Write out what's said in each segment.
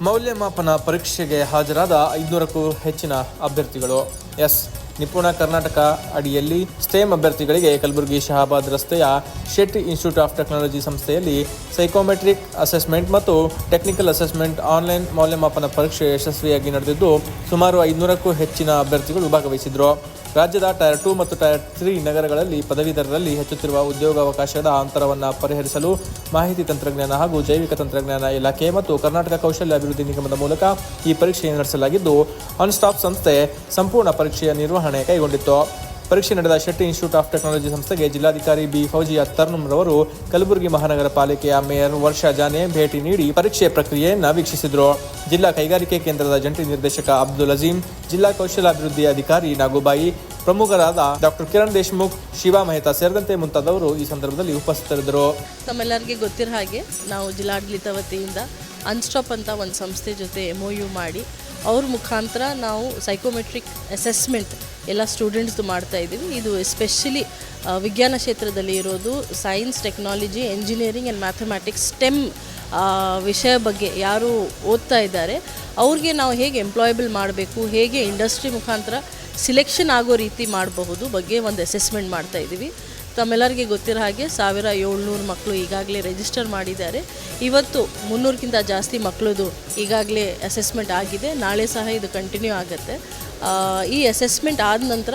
ಮೌಲ್ಯಮಾಪನ ಪರೀಕ್ಷೆಗೆ ಹಾಜರಾದ ಐದುನೂರಕ್ಕೂ ಹೆಚ್ಚಿನ ಅಭ್ಯರ್ಥಿಗಳು ಎಸ್ ನಿಪುಣ ಕರ್ನಾಟಕ ಅಡಿಯಲ್ಲಿ ಸ್ಟೇಮ್ ಅಭ್ಯರ್ಥಿಗಳಿಗೆ ಕಲಬುರಗಿ ಶಹಾಬಾದ್ ರಸ್ತೆಯ ಶೆಟ್ಟಿ ಇನ್ಸ್ಟಿಟ್ಯೂಟ್ ಆಫ್ ಟೆಕ್ನಾಲಜಿ ಸಂಸ್ಥೆಯಲ್ಲಿ ಸೈಕೋಮೆಟ್ರಿಕ್ ಅಸೆಸ್ಮೆಂಟ್ ಮತ್ತು ಟೆಕ್ನಿಕಲ್ ಅಸೆಸ್ಮೆಂಟ್ ಆನ್ಲೈನ್ ಮೌಲ್ಯಮಾಪನ ಪರೀಕ್ಷೆ ಯಶಸ್ವಿಯಾಗಿ ನಡೆದಿದ್ದು ಸುಮಾರು ಐದುನೂರಕ್ಕೂ ಹೆಚ್ಚಿನ ಅಭ್ಯರ್ಥಿಗಳು ಭಾಗವಹಿಸಿದರು. ರಾಜ್ಯದ ಟೈರ್ ಟು ಮತ್ತು ಟೈರ್ ತ್ರೀ ನಗರಗಳಲ್ಲಿ ಪದವೀಧರರಲ್ಲಿ ಹೆಚ್ಚುತ್ತಿರುವ ಉದ್ಯೋಗಾವಕಾಶದ ಅಂತರವನ್ನು ಪರಿಹರಿಸಲು ಮಾಹಿತಿ ತಂತ್ರಜ್ಞಾನ ಹಾಗೂ ಜೈವಿಕ ತಂತ್ರಜ್ಞಾನ ಇಲಾಖೆ ಮತ್ತು ಕರ್ನಾಟಕ ಕೌಶಲ್ಯ ಅಭಿವೃದ್ಧಿ ನಿಗಮದ ಮೂಲಕ ಈ ಪರೀಕ್ಷೆ ನಡೆಸಲಾಗಿದ್ದು, ಅನ್ಸ್ಟಾಪ್ ಸಂಸ್ಥೆ ಸಂಪೂರ್ಣ ಪರೀಕ್ಷೆಯ ನಿರ್ವಹಣೆ ಕೈಗೊಂಡಿತ್ತು. ಪರೀಕ್ಷೆ ನಡೆದ ಶೆಟ್ಟಿ ಇನ್ಸ್ಟಿಟ್ಯೂಟ್ ಆಫ್ ಟೆಕ್ನಾಲಜಿ ಸಂಸ್ಥೆಗೆ ಜಿಲ್ಲಾಧಿಕಾರಿ ಬಿ ಫೌಜಿಯಾ ತರ್ನುಮ್ರವರು ಕಲಬುರಗಿ ಮಹಾನಗರ ಪಾಲಿಕೆಯ ಮೇಯರ್ ವರ್ಷ ಜಾನೆ ಭೇಟಿ ನೀಡಿ ಪರೀಕ್ಷೆ ಪ್ರಕ್ರಿಯೆಯನ್ನು ವೀಕ್ಷಿಸಿದರು. ಜಿಲ್ಲಾ ಕೈಗಾರಿಕೆ ಕೇಂದ್ರದ ಜಂಟಿ ನಿರ್ದೇಶಕ ಅಬ್ದುಲ್ ಅಜೀಂ ಜಿಲ್ಲಾ ಕೌಶಲಾಭಿವೃದ್ಧಿ ಅಧಿಕಾರಿ ನಾಗುಬಾಯಿ, ಪ್ರಮುಖರಾದ ಡಾಕ್ಟರ್ ಕಿರಣ್ ದೇಶ್ಮುಖ್, ಶಿವಾ ಮೆಹ್ತಾ ಸೇರಿದಂತೆ ಮುಂತಾದವರು ಈ ಸಂದರ್ಭದಲ್ಲಿ ಉಪಸ್ಥಿತರಿದ್ದರು. ತಮ್ಮೆಲ್ಲರಿಗೆ ಗೊತ್ತಿರೋ ಹಾಗೆ ನಾವು ಜಿಲ್ಲಾಡಳಿತ ವತಿಯಿಂದ ಅನ್ಸ್ಟಾಪ್ ಅಂತ ಒಂದು ಸಂಸ್ಥೆ ಜೊತೆ ಎಂ ಮಾಡಿ ಅವ್ರ ಮುಖಾಂತರ ನಾವು ಸೈಕೋಮೆಟ್ರಿಕ್ ಅಸೆಸ್ಮೆಂಟ್ ಎಲ್ಲ ಸ್ಟೂಡೆಂಟ್ಸ್ದು ಮಾಡ್ತಾ ಇದ್ದೀವಿ. ಇದು ಎಸ್ಪೆಷಲಿ ವಿಜ್ಞಾನ ಕ್ಷೇತ್ರದಲ್ಲಿ ಇರೋದು science technology engineering and mathematics STEM ವಿಷಯ ಬಗ್ಗೆ ಯಾರು ಓದ್ತಾ ಇದ್ದಾರೆ. ಅವ್ರಿಗೆ ನಾವು ಹೇಗೆ ಎಂಪ್ಲಾಯಬಲ್ ಮಾಡಬೇಕು, ಹೇಗೆ ಇಂಡಸ್ಟ್ರಿ ಮುಖಾಂತರ ಸಿಲೆಕ್ಷನ್ ಆಗೋ ರೀತಿ ಮಾಡಬಹುದು ಬಗ್ಗೆ ಒಂದು ಅಸೆಸ್ಮೆಂಟ್ ಮಾಡ್ತಾ ಇದ್ದೀವಿ. ತಮ್ಮೆಲ್ಲರಿಗೆ ಗೊತ್ತಿರೋ ಹಾಗೆ ಸಾವಿರ ಏಳ್ನೂರು ಮಕ್ಕಳು ಈಗಾಗಲೇ ರಿಜಿಸ್ಟರ್ ಮಾಡಿದ್ದಾರೆ. ಇವತ್ತು ಮುನ್ನೂರಕ್ಕಿಂತ ಜಾಸ್ತಿ ಮಕ್ಕಳದು ಈಗಾಗಲೇ ಅಸೆಸ್ಮೆಂಟ್ ಆಗಿದೆ. ನಾಳೆ ಸಹ ಇದು ಕಂಟಿನ್ಯೂ ಆಗುತ್ತೆ. ಈ ಅಸೆಸ್ಮೆಂಟ್ ಆದ ನಂತರ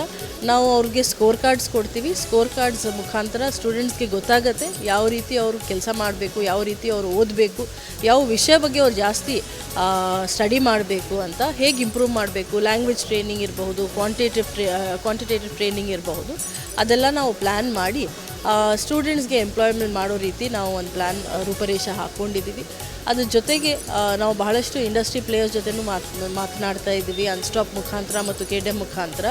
ನಾವು ಅವ್ರಿಗೆ ಸ್ಕೋರ್ ಕಾರ್ಡ್ಸ್ ಕೊಡ್ತೀವಿ. ಸ್ಕೋರ್ ಕಾರ್ಡ್ಸ್ ಮುಖಾಂತರ ಸ್ಟೂಡೆಂಟ್ಸ್ಗೆ ಗೊತ್ತಾಗುತ್ತೆ ಯಾವ ರೀತಿ ಅವರು ಕೆಲಸ ಮಾಡಬೇಕು, ಯಾವ ರೀತಿ ಅವರು ಓದಬೇಕು, ಯಾವ ವಿಷಯ ಬಗ್ಗೆ ಅವ್ರು ಜಾಸ್ತಿ ಸ್ಟಡಿ ಮಾಡಬೇಕು ಅಂತ ಹೇಗೆ ಇಂಪ್ರೂವ್ ಮಾಡಬೇಕು ಲ್ಯಾಂಗ್ವೇಜ್ ಟ್ರೈನಿಂಗ್ ಇರಬಹುದು ಕ್ವಾಂಟಿಟೇಟಿವ್ ಟ್ರೇ ಕ್ವಾಂಟಿಟೇಟಿವ್ ಟ್ರೈನಿಂಗ್ ಇರಬಹುದು, ಅದೆಲ್ಲ ನಾವು ಪ್ಲ್ಯಾನ್ ಮಾಡಿ ಸ್ಟೂಡೆಂಟ್ಸ್ಗೆ ಎಂಪ್ಲಾಯ್ಮೆಂಟ್ ಮಾಡೋ ರೀತಿ ನಾವು ಒಂದು ಪ್ಲ್ಯಾನ್ ರೂಪರೇಷ ಹಾಕ್ಕೊಂಡಿದ್ದೀವಿ. ಅದ್ರ ಜೊತೆಗೆ ನಾವು ಬಹಳಷ್ಟು ಇಂಡಸ್ಟ್ರಿ ಪ್ಲೇಯರ್ಸ್ ಜೊತೆನೂ ಮಾತು, ಮಾತನಾಡ್ತಾ ಇದ್ದೀವಿ ಅನ್ಸ್ಟಾಪ್ ಮುಖಾಂತರ ಮತ್ತು ಕೆ ಡಿ ಎಂ ಮುಖಾಂತರ.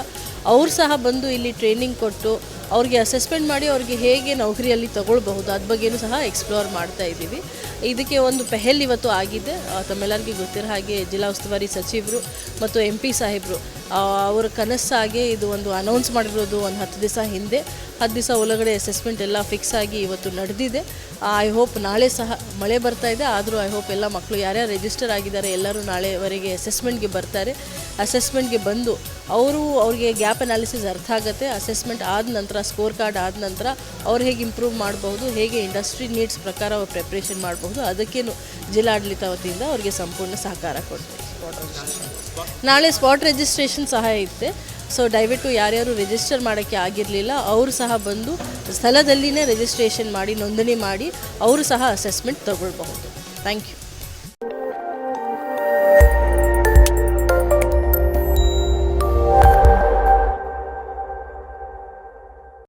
ಅವ್ರು ಸಹ ಬಂದು ಇಲ್ಲಿ ಟ್ರೈನಿಂಗ್ ಕೊಟ್ಟು, ಅವ್ರಿಗೆ ಅಸೆಸ್ಮೆಂಟ್ ಮಾಡಿ ಅವ್ರಿಗೆ ಹೇಗೆ ನೌಕರಿಯಲ್ಲಿ ತಗೊಳ್ಬಹುದು ಅದ್ರ ಬಗ್ಗೆನೂ ಸಹ ಎಕ್ಸ್ಪ್ಲೋರ್ ಮಾಡ್ತಾ ಇದ್ದೀವಿ. ಇದಕ್ಕೆ ಒಂದು ಪೆಹಲ್ ಇವತ್ತು ಆಗಿದೆ. ತಮ್ಮೆಲ್ಲರಿಗೂ ಗೊತ್ತಿರೋ ಹಾಗೆ ಜಿಲ್ಲಾ ಉಸ್ತುವಾರಿ ಸಚಿವರು ಮತ್ತು ಎಂ ಪಿ ಸಾಹೇಬರು. ಅವರ ಕನಸಾಗಿ ಇದು ಒಂದು ಅನೌನ್ಸ್ ಮಾಡಿರೋದು ಒಂದು ಹತ್ತು ದಿವಸ ಹಿಂದೆ. ಹತ್ತು ದಿವಸ ಒಳಗಡೆ ಅಸೆಸ್ಮೆಂಟ್ ಎಲ್ಲ ಫಿಕ್ಸ್ ಆಗಿ ಇವತ್ತು ನಡೆದಿದೆ. ಐ ಹೋಪ್ ನಾಳೆ ಸಹ ಮಳೆ ಬರ್ತಾ ಇದೆ. ಆದರೂ ಐ ಹೋಪ್ ಎಲ್ಲ ಮಕ್ಕಳು ಯಾರ್ಯಾರು ರಿಜಿಸ್ಟರ್ ಆಗಿದ್ದಾರೆ ಎಲ್ಲರೂ ನಾಳೆವರೆಗೆ ಅಸೆಸ್ಮೆಂಟ್ಗೆ ಬರ್ತಾರೆ. ಅಸೆಸ್ಮೆಂಟ್ಗೆ ಬಂದು ಅವರು ಅವ್ರಿಗೆ ಗ್ಯಾಪ್ ಅನಾಲಿಸಿಸ್ ಅರ್ಥ ಆಗುತ್ತೆ. ಅಸೆಸ್ಮೆಂಟ್ ಆದ ನಂತರ ಸ್ಕೋರ್ ಕಾರ್ಡ್ ಆದ ನಂತರ ಅವ್ರು ಹೇಗೆ ಇಂಪ್ರೂವ್ ಮಾಡಬಹುದು, ಹೇಗೆ ಇಂಡಸ್ಟ್ರಿ ನೀಡ್ಸ್ ಪ್ರಕಾರ ಅವ್ರು ಪ್ರಿಪ್ರೇಷನ್ ಮಾಡಬಹುದು. ಅದಕ್ಕೇನು ಜಿಲ್ಲಾಡಳಿತ ವತಿಯಿಂದ ಅವ್ರಿಗೆ ಸಂಪೂರ್ಣ ಸಹಕಾರ ಕೊಡ್ತೀವಿ. ನಾಳೆ ಸ್ಪಾಟ್ ರಿಜಿಸ್ಟ್ರೇಷನ್ ಸಹ ಇತ್ತೆ ಸೊ ದಯವಿಟ್ಟು ಯಾರ್ಯಾರು ರಿಜಿಸ್ಟರ್ ಮಾಡೋಕ್ಕೆ ಆಗಿರಲಿಲ್ಲ, ಅವರು ಸಹ ಬಂದು ಸ್ಥಳದಲ್ಲಿನೇ ರಿಜಿಸ್ಟ್ರೇಷನ್ ಮಾಡಿ, ನೋಂದಣಿ ಮಾಡಿ, ಅವರು ಸಹ ಅಸೆಸ್ಮೆಂಟ್ ತಗೊಳ್ಬಹುದು. Thank you